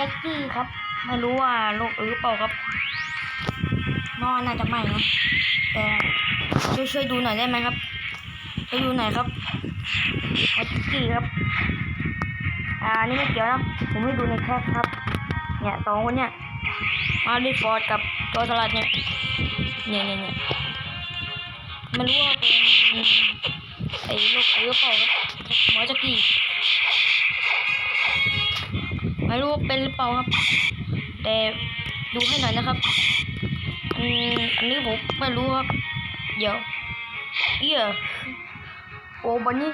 จ็คกี้ครับ ไม่รู้ว่าโรคหรือเปล่าครับนอนน่าจะไม่นะแต่ช่วยช่วยดูหน่อยได้ไหมครับช่วยดูหน่อยครับแจ็คกี้ครับ อ่านี่ไม่เกี่ยวนะผมให้ดูในแท็กครับ เนี่ยสองคนเนี่ยมาริฟอร์ดกับโจสลัดเนี่ยเนี่ยเนี่ยเนี่ยไม่รู้ว่าเป็นไอ้โรคหรือเปล่าครับหมอแจ็คกี้ ไม่รู้เป็นหรือเปล่าครับ แต่ดูให้หน่อยนะครับอืมอันนี้ผมไม่รู้ครับ เดี๋ยวเหี้ยโอ้บันนี้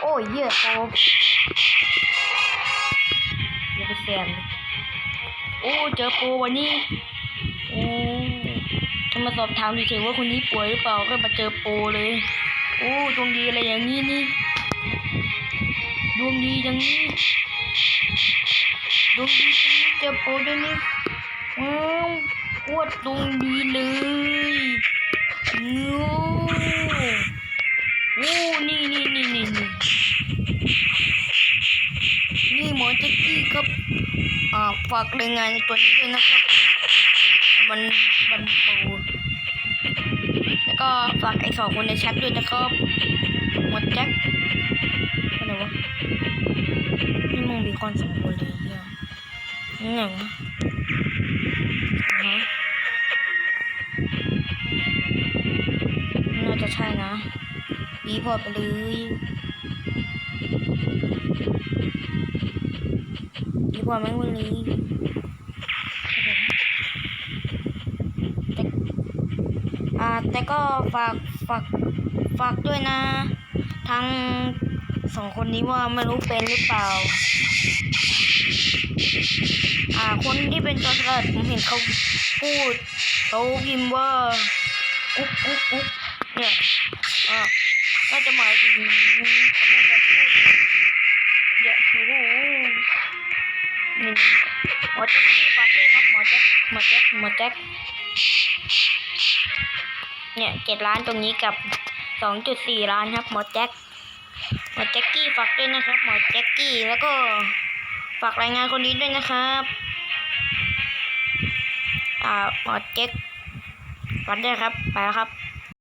โอ้ยเหี้ยโอ้อย่าไปแซมโอ้เจอโปวันนี้โอ้จะมาสอบถามเฉยๆว่าคนนี้ป่วยหรือเปล่าก็มาเจอโปเลย โอ้ดวงดีอะไรอย่างนี้นี่ ดวงดีจังนี้ดวงดีจังนี้เจอโปรด้วยนี่ว้าวโคตรดวงดีเลยโอ้โอ้นี่นี่นี่นี่นี่นี่หมอแจ็คกี้ครับอ่าฝากรายงานตัวนี้ด้วยนะครับ มันมันโปรแล้วก็ฝากไอ้สองคนในแชทด้วยนะครับหมอแจ็คอะไรวะ นี่มึงมีคนสองคนเลยเฮียนี่ไงวะฮะน่าจะใช่นะบีพอไปเลยบีพอแม่งไปเลยแต่อ่าแต่ก็ฝากฝากฝากด้วยนะ ทั้ง สองคนนี้ว่าไม่รู้เป็นหรือเปล่า อ่า คนที่เป็นจอร์จผมเห็นเขาพูดเขาพิมพ์ว่ากุ๊กกุ๊กกุ๊กเนี่ยอ่าน่าจะหมายถึงเขาน่าจะพูดเดี๋ยโอ้โหนี่หมอแจ็คที่ฝากด้ครับหมอแจ็คหมอแจ็คหมอแจ็คเนี่ยเจ็ดล้านตรงนี้กับสองจุดสี่ล้านครับหมอแจ็ค หมอแจ็คกี้ฝากด้วยนะครับหมอแจ็คกี้แล้วก็ฝากรายงานคนนี้ด้วยนะครับอ่าหมอแจ็ควันเดียครับไปแล้วครับ